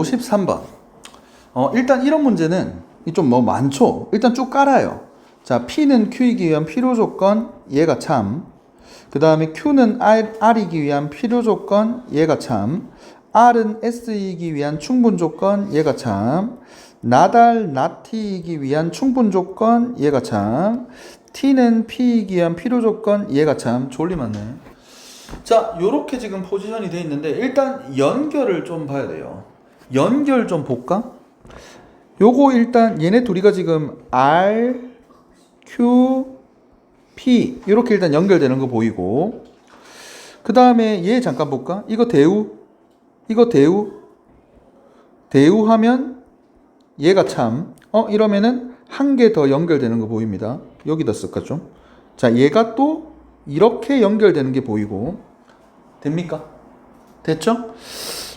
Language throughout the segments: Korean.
53번. 어, 일단 이런 문제는 좀 뭐 많죠. 일단 쭉 깔아요. 자, P는 Q이기 위한 필요 조건, 얘가 참. 그 다음에 Q는 R, R이기 위한 필요 조건, 얘가 참. R은 S이기 위한 충분 조건, 얘가 참. 나달, 나티이기 위한 충분 조건, 얘가 참. T는 P이기 위한 필요 조건, 얘가 참. 졸리 맞네. 자, 요렇게 지금 포지션이 돼 있는데 일단 연결을 좀 봐야 돼요. 연결 좀 볼까? 요거 일단 얘네 둘이가 지금 R, Q, P 이렇게 일단 연결되는 거 보이고 그 다음에 얘 잠깐 볼까? 이거 대우, 이거 대우, 대우하면 얘가 참, 어 이러면은 한 개 더 연결되는 거 보입니다. 여기다 쓸까 좀? 자, 얘가 또 이렇게 연결되는 게 보이고 됩니까? 됐죠?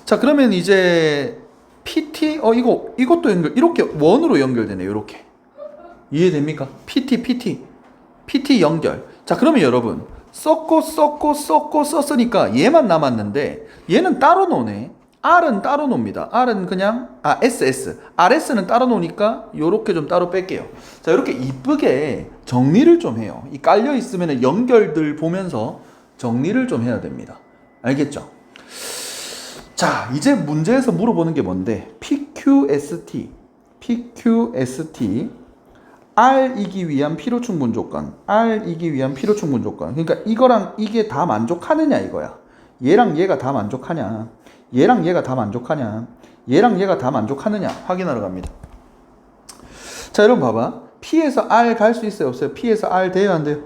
자, 그러면 이제 PT 어 이거 이것도 연결 이렇게 원으로 연결되네요. 이렇게 이해됩니까? PT PT PT 연결. 자, 그러면 여러분 썼고 썼고 썼고 썼으니까 얘만 남았는데 얘는 따로 노네. R은 따로 놉니다. R은 그냥 아 SS, RS는 따로 노니까 요렇게 좀 따로 뺄게요. 자, 이렇게 이쁘게 정리를 좀 해요. 이 깔려 있으면 연결들 보면서 정리를 좀 해야 됩니다. 알겠죠? 자, 이제 문제에서 물어보는 게 뭔데? PQST, PQST, R이기 위한 필요 충분 조건, R이기 위한 필요 충분 조건. 그러니까 이거랑 이게 다 만족하느냐 이거야. 얘랑 얘가 다 만족하냐? 얘랑 얘가 다 만족하냐? 얘랑 얘가 다 만족하느냐? 확인하러 갑니다. 자, 여러분 봐봐. P에서 R 갈 수 있어요, 없어요? P에서 R 돼요, 안 돼요?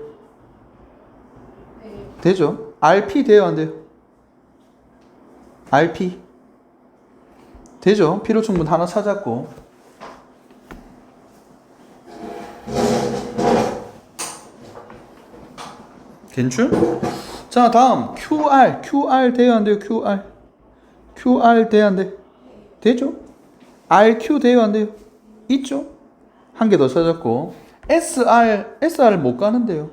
되죠? RP 돼요, 안 돼요? RP 되죠? 필요 충분 하나 찾았고 괜찮? 자 다음 QR QR 돼요 안 돼요 QR QR 돼요 안 돼? 되죠? RQ 돼요 안 돼요? 있죠? 한 개 더 찾았고 SR SR 못 가는데요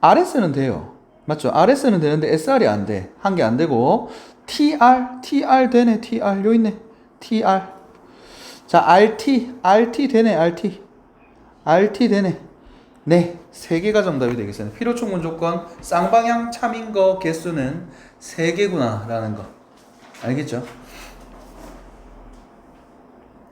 RS는 돼요 맞죠? RS는 되는데 SR이 안 돼. 한 개 안 되고 TR TR 되네. TR 요 있네. TR. 자, RT RT 되네. RT. RT 되네. 네. 세 개가 정답이 되겠습니다. 필요 충분 조건 쌍방향 참인 거 개수는 세 개구나라는 거. 알겠죠?